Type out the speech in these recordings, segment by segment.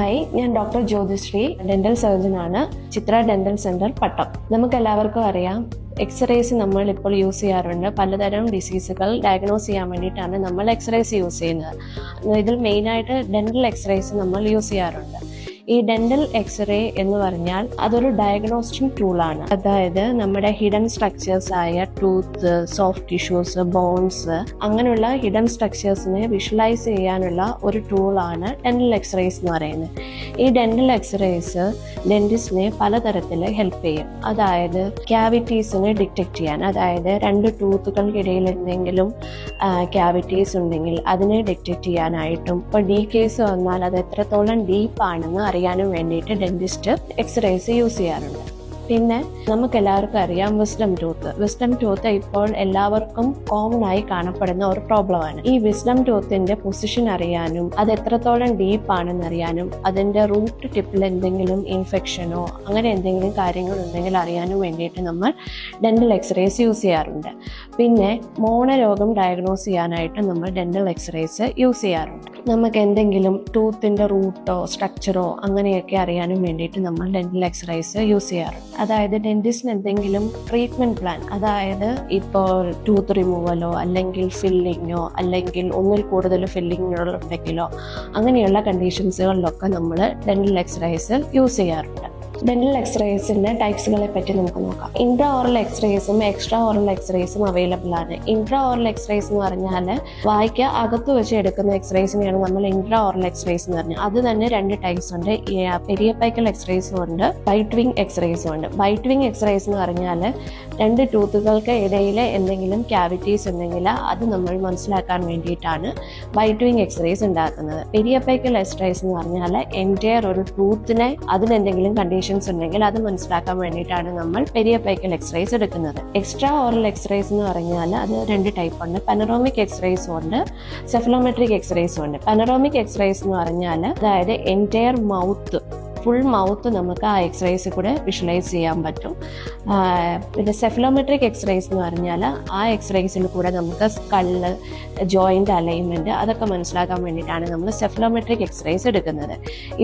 Hi ഞാൻ doctor Jyothisree dental surgeon ആണ്. Chithra dental centre Pattom. നമുക്ക് എല്ലാവർക്കും അറിയാം എക്സ്റേസ് നമ്മൾ ഇപ്പോൾ യൂസ് ചെയ്യാറുണ്ട്. പലതരം ഡിസീസുകൾ ഡയഗ്നോസ് ചെയ്യാൻ വേണ്ടിയിട്ടാണ് നമ്മൾ എക്സ്റേസ് യൂസ് ചെയ്യുന്നത്. ഇതിൽ മെയിനായിട്ട് ഡെന്റൽ എക്സ്റേസ് നമ്മൾ യൂസ് ചെയ്യാറുണ്ട്. ഈ ഡെന്റൽ എക്സ്റേ എന്ന് പറഞ്ഞാൽ അതൊരു ഡയഗ്നോസ്റ്റിക് ടൂൾ ആണ്. അതായത് നമ്മുടെ ഹിഡൻ സ്ട്രക്ചേഴ്സ് ആയ ടൂത്ത് സോഫ്റ്റ് ടിഷ്യൂസ് ബോൺസ് അങ്ങനെയുള്ള ഹിഡൻ സ്ട്രക്ചേഴ്സിനെ വിഷ്വലൈസ് ചെയ്യാനുള്ള ഒരു ടൂൾ ആണ് ഡെന്റൽ എക്സ്റേസ് എന്ന് പറയുന്നത്. ഈ ഡെന്റൽ എക്സ്റേസ് ഡെന്റിസ്റ്റിനെ പലതരത്തിൽ ഹെൽപ്പ് ചെയ്യും. അതായത് ക്യാവിറ്റീസിനെ ഡിറ്റക്ട് ചെയ്യാൻ. അതായത് രണ്ട് ടൂത്തുകൾക്കിടയിൽ എന്തെങ്കിലും ക്യാവിറ്റീസ് ഉണ്ടെങ്കിൽ അതിനെ ഡിറ്റക്ട് ചെയ്യാനായിട്ടും. ഇപ്പോൾ ഡീ കേസ് വന്നാൽ അത് എത്രത്തോളം ഡീപ്പാണെന്ന് അറിയാനും വേണ്ടിയിട്ട് ഡെന്റിസ്റ്റ് എക്സ്റേസ് യൂസ് ചെയ്യാറുണ്ട്. പിന്നെ നമുക്ക് എല്ലാവർക്കും അറിയാം വിസ്ഡം ടൂത്ത് വിസ്ഡം ടൂത്ത് ഇപ്പോൾ എല്ലാവർക്കും കോമൺ ആയി കാണപ്പെടുന്ന ഒരു പ്രോബ്ലമാണ് ഈ വിസ്ഡം ടൂത്തിന്റെ പൊസിഷൻ അറിയാനും അത് എത്രത്തോളം ഡീപ്പ് ആണെന്ന് അറിയാനും അതിന്റെ റൂട്ട് ടിപ്പിൽ എന്തെങ്കിലും ഇൻഫെക്ഷനോ അങ്ങനെ എന്തെങ്കിലും കാര്യങ്ങൾ ഉണ്ടെങ്കിൽ അറിയാനും വേണ്ടിയിട്ട് നമ്മൾ ഡെന്റൽ എക്സ്റേസ് യൂസ് ചെയ്യാറുണ്ട്. പിന്നെ മോണരോഗം ഡയഗ്നോസ് ചെയ്യാനായിട്ട് നമ്മൾ ഡെന്റൽ എക്സ്റേസ് യൂസ് ചെയ്യാറുണ്ട്. നമുക്ക് എന്തെങ്കിലും ടൂത്തിന്റെ റൂട്ടോ സ്ട്രക്ചറോ അങ്ങനെയൊക്കെ അറിയാനും വേണ്ടിയിട്ട് നമ്മൾ ഡെന്റൽ എക്സ്റേസ് യൂസ് ചെയ്യാറുണ്ട്. അതായത് ഡെന്റിസ്റ്റിന് എന്തെങ്കിലും ട്രീറ്റ്മെന്റ് പ്ലാൻ അതായത് ഇപ്പോൾ ടൂത്ത് റിമൂവലോ അല്ലെങ്കിൽ ഫില്ലിങ്ങോ അല്ലെങ്കിൽ ഒന്നിൽ കൂടുതൽ ഫില്ലിങ്ങുകൾ ഉണ്ടെങ്കിലോ അങ്ങനെയുള്ള കണ്ടീഷൻസുകളിലൊക്കെ നമ്മൾ ഡെന്റൽ എക്സ്റേസ് യൂസ് ചെയ്യാറുണ്ട്. ഡെന്റൽ എക്സ്റേസിന്റെ ടൈപ്സുകളെ പറ്റി നമുക്ക് നോക്കാം. ഇൻട്രാ ഓറൽ എക്സ്റേസും എക്സ്ട്രാ ഓറൽ എക്സ്റേസും അവൈലബിൾ ആണ്. ഇൻട്രാ ഓറൽ എക്സ്റേസ് എന്ന് പറഞ്ഞാൽ വായിക്ക് അകത്ത് വെച്ച് എടുക്കുന്ന എക്സ്റേസിനെയാണ് നമ്മൾ ഇൻട്രാ ഓറൽ എക്സ്റേസ് എന്ന് പറഞ്ഞത് അത് തന്നെ രണ്ട് ടൈപ്സ് ഉണ്ട്. പെരിയപ്പൈക്കൽ എക്സ്റേസും ഉണ്ട് ബൈറ്റ് വിങ് എക്സ്റേസും ഉണ്ട്. ബൈറ്റ് വിങ് എക്സ്റേസ് എന്ന് പറഞ്ഞാൽ രണ്ട് ടൂത്തുകൾക്ക് ഇടയിൽ എന്തെങ്കിലും ക്യാവിറ്റീസ് ഉണ്ടെങ്കിൽ അത് നമ്മൾ മനസ്സിലാക്കാൻ വേണ്ടിയിട്ടാണ് ബൈറ്റ് വിങ് എക്സ്റേസ് ഉണ്ടാക്കുന്നത്. പെരിയപ്പൈക്കൽ എക്സ്റേസ് എന്ന് പറഞ്ഞാൽ എന്റയർ ഒരു ടൂത്തിനെ അതിനെന്തെങ്കിലും കണ്ടീഷൻസ് ഉണ്ടെങ്കിൽ അത് മനസ്സിലാക്കാൻ വേണ്ടിയിട്ടാണ് നമ്മൾ പെരിയ പൈക്കൽ എക്സ്റേസ് എടുക്കുന്നത്. എക്സ്ട്രാ ഓറൽ എക്സ്റേസ് എന്ന് പറഞ്ഞാൽ അത് രണ്ട് ടൈപ്പ് ഉണ്ട്. പനറോമിക് എക്സ്റേസും ഉണ്ട് സെഫലോമെട്രിക് എക്സ്റേസും ഉണ്ട്. പനറോമിക് എക്സ്റേസ് എന്ന് പറഞ്ഞാൽ അതായത് എന്റയർ മൗത്ത് ഫുൾ മൗത്ത് നമുക്ക് ആ എക്സ്റേസ് കൂടെ വിഷ്വലൈസ് ചെയ്യാൻ പറ്റും. പിന്നെ സെഫലോമെട്രിക് എക്സ്റേസ് എന്ന് പറഞ്ഞാൽ ആ എക്സ്റേസിൽ കൂടെ നമുക്ക് സ്കൾ ജോയിന്റ് അലൈൻമെന്റ് അതൊക്കെ മനസ്സിലാക്കാൻ വേണ്ടിയിട്ടാണ് നമ്മൾ സെഫലോമെട്രിക് എക്സ്റേസ് എടുക്കുന്നത്.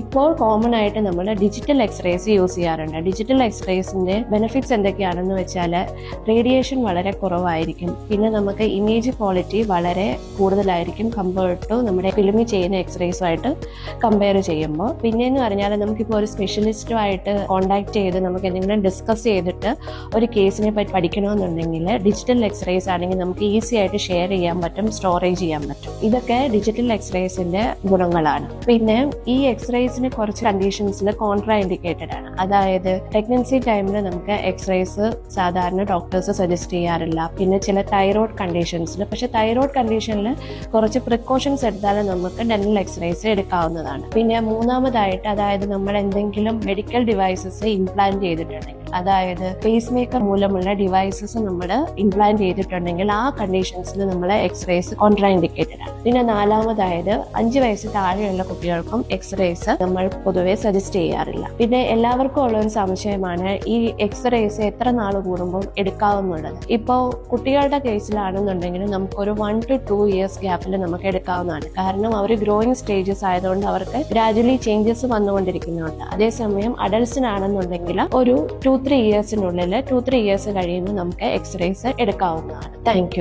ഇപ്പോൾ കോമൺ ആയിട്ട് നമ്മൾ ഡിജിറ്റൽ എക്സ്റേസ് യൂസ് ചെയ്യാറുണ്ട്. ഡിജിറ്റൽ എക്സ്റേസിന്റെ ബെനിഫിറ്റ്സ് എന്തൊക്കെയാണെന്ന് വെച്ചാൽ റേഡിയേഷൻ വളരെ കുറവായിരിക്കും. പിന്നെ നമുക്ക് ഇമേജ് ക്വാളിറ്റി വളരെ കൂടുതലായിരിക്കും കമ്പേർഡ് ടു നമ്മുടെ ഫിലിമിൽ ചെയ്യുന്ന എക്സ്റേസുമായിട്ട് കമ്പയർ ചെയ്യുമ്പോൾ. പിന്നെയെന്ന് പറഞ്ഞാൽ നമുക്കിപ്പോൾ ഒരു സ്പെഷ്യലിസ്റ്റുമായിട്ട് കോൺടാക്ട് ചെയ്ത് നമുക്ക് എന്തെങ്കിലും ഡിസ്കസ് ചെയ്തിട്ട് ഒരു കേസിനെ പറ്റി പഠിക്കണമെന്നുണ്ടെങ്കിൽ ഡിജിറ്റൽ എക്സ്റേസ് ആണെങ്കിൽ നമുക്ക് ഈസി ആയിട്ട് ഷെയർ ചെയ്യാൻ പറ്റും സ്റ്റോറേജ് ചെയ്യാൻ പറ്റും. ഇതൊക്കെ ഡിജിറ്റൽ എക്സ്റേസിന്റെ ഗുണങ്ങളാണ്. പിന്നെ ഈ എക്സ്റേസിന് കുറച്ച് കണ്ടീഷൻസിൽ കോൺട്രാ ഇൻഡിക്കേറ്റഡ് ആണ്. അതായത് പ്രഗ്നൻസി ടൈമിൽ നമുക്ക് എക്സ്റേസ് സാധാരണ ഡോക്ടേഴ്സ് സജസ്റ്റ് ചെയ്യാറില്ല. പിന്നെ ചില തൈറോയ്ഡ് കണ്ടീഷൻസിൽ പക്ഷെ തൈറോയ്ഡ് കണ്ടീഷനിൽ കുറച്ച് പ്രിക്കോഷൻസ് എടുത്താലും നമുക്ക് ഡെന്റൽ എക്സ്റേസ് എടുക്കാവുന്നതാണ്. പിന്നെ മൂന്നാമതായിട്ട് അതായത് നമ്മൾ എന്തെങ്കിലും മെഡിക്കൽ ഡിവൈസസ് ഇംപ്ലാന്റ് ചെയ്തിട്ടുണ്ടെങ്കിൽ അതായത് പേസ് മേക്കർ മൂലമുള്ള ഡിവൈസസ് നമ്മൾ ഇംപ്ലാന്റ് ചെയ്തിട്ടുണ്ടെങ്കിൽ ആ കണ്ടീഷൻസിൽ നമ്മൾ എക്സ്റേസ് കോൺട്രാ ഇൻഡിക്കേറ്റഡ് ആണ്. പിന്നെ നാലാമതായത് അഞ്ച് വയസ്സ് താഴെയുള്ള കുട്ടികൾക്കും എക്സ്റേസ് നമ്മൾ പൊതുവെ സജസ്റ്റ് ചെയ്യാറില്ല. പിന്നെ എല്ലാവർക്കും ഉള്ള ഒരു സംശയമാണ് ഈ എക്സ്റേസ് എത്ര നാൾ കൂടുമ്പോൾ എടുക്കാവുന്നുള്ളത്? ഇപ്പോൾ കുട്ടികളുടെ കേസിലാണെന്നുണ്ടെങ്കിൽ നമുക്കൊരു വൺ ടു ടു ഇയേഴ്സ് ഗ്യാപ്പിൽ നമുക്ക് എടുക്കാവുന്നതാണ്. കാരണം അവർ ഗ്രോയിങ് സ്റ്റേജസ് ആയതുകൊണ്ട് അവർക്ക് ഗ്രാജുവലി ചേഞ്ചസ് വന്നുകൊണ്ടിരിക്കുന്നുണ്ട്. അതേസമയം അഡൽസിനാണെന്നുണ്ടെങ്കിൽ ഒരു ടു ത്രീ ഇയേഴ്സിനുള്ളിൽ ടു ത്രീ ഇയേഴ്സ് കഴിയുമ്പോൾ നമുക്ക് എക്സ്റേസ് എടുക്കാവുന്നതാണ്. താങ്ക്